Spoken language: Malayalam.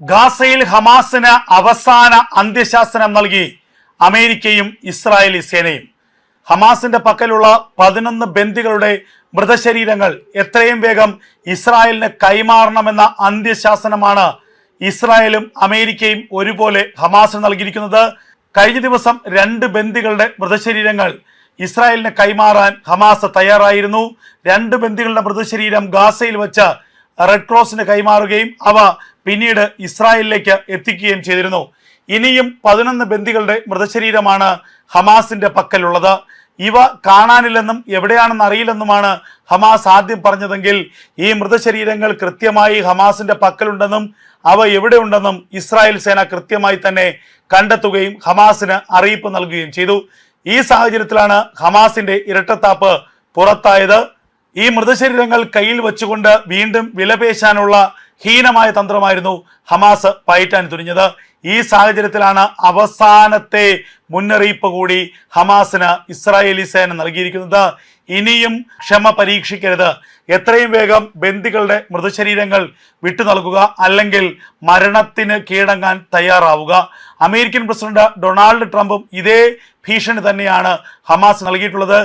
ഗാസയിൽ ഹമാസിന് അവസാന അന്ത്യശാസനം നൽകി അമേരിക്കയും ഇസ്രായേലി സേനയും. ഹമാസിന്റെ പക്കലുള്ള പതിനൊന്ന് ബന്ദികളുടെ മൃതശരീരങ്ങൾ എത്രയും വേഗം ഇസ്രായേലിന് കൈമാറണമെന്ന അന്ത്യശാസനമാണ് ഇസ്രായേലും അമേരിക്കയും ഒരുപോലെ ഹമാസിന് നൽകിയിരിക്കുന്നത്. കഴിഞ്ഞ ദിവസം രണ്ട് ബന്ദികളുടെ മൃതശരീരങ്ങൾ ഇസ്രായേലിന് കൈമാറാൻ ഹമാസ് തയ്യാറായിരുന്നു. രണ്ട് ബന്ദികളുടെ മൃതശരീരം ഗാസയിൽ വെച്ച് റെഡ് ക്രോസിന് കൈമാറുകയും അവ പിന്നീട് ഇസ്രായേലിലേക്ക് എത്തിക്കുകയും ചെയ്തിരുന്നു. ഇനിയും പതിനൊന്ന് ബന്ദികളുടെ മൃതശരീരമാണ് ഹമാസിന്റെ പക്കലുള്ളത്. ഇവ കാണാനില്ലെന്നും എവിടെയാണെന്ന് അറിയില്ലെന്നുമാണ് ഹമാസ് ആദ്യം പറഞ്ഞതെങ്കിൽ ഈ മൃതശരീരങ്ങൾ കൃത്യമായി ഹമാസിന്റെ പക്കലുണ്ടെന്നും അവ എവിടെയുണ്ടെന്നും ഇസ്രായേൽ സേന കൃത്യമായി തന്നെ കണ്ടെത്തുകയും ഹമാസിന് അറിയിപ്പ് നൽകുകയും ചെയ്തു. ഈ സാഹചര്യത്തിലാണ് ഹമാസിന്റെ ഇരട്ടത്താപ്പ് പുറത്തായത്. ഈ മൃതശരീരങ്ങൾ കയ്യിൽ വെച്ചുകൊണ്ട് വീണ്ടും വിലപേശാനുള്ള ഹീനമായ തന്ത്രമായിരുന്നു ഹമാസ് പയറ്റാൻ തുനിഞ്ഞത്. ഈ സാഹചര്യത്തിലാണ് അവസാനത്തെ മുന്നറിയിപ്പ് കൂടി ഹമാസിന് ഇസ്രായേലി സേന നൽകിയിരിക്കുന്നത്. ഇനിയും ക്ഷമ പരീക്ഷിക്കരുത്. എത്രയും വേഗം ബന്ദികളുടെ മൃതശരീരങ്ങൾ വിട്ടു നൽകുക അല്ലെങ്കിൽ മരണത്തിന് കീഴടങ്ങാൻ തയ്യാറാവുക. അമേരിക്കൻ പ്രസിഡന്റ് ഡൊണാൾഡ് ട്രംപും ഇതേ ഭീഷണി തന്നെയാണ് ഹമാസ് നൽകിയിട്ടുള്ളത്.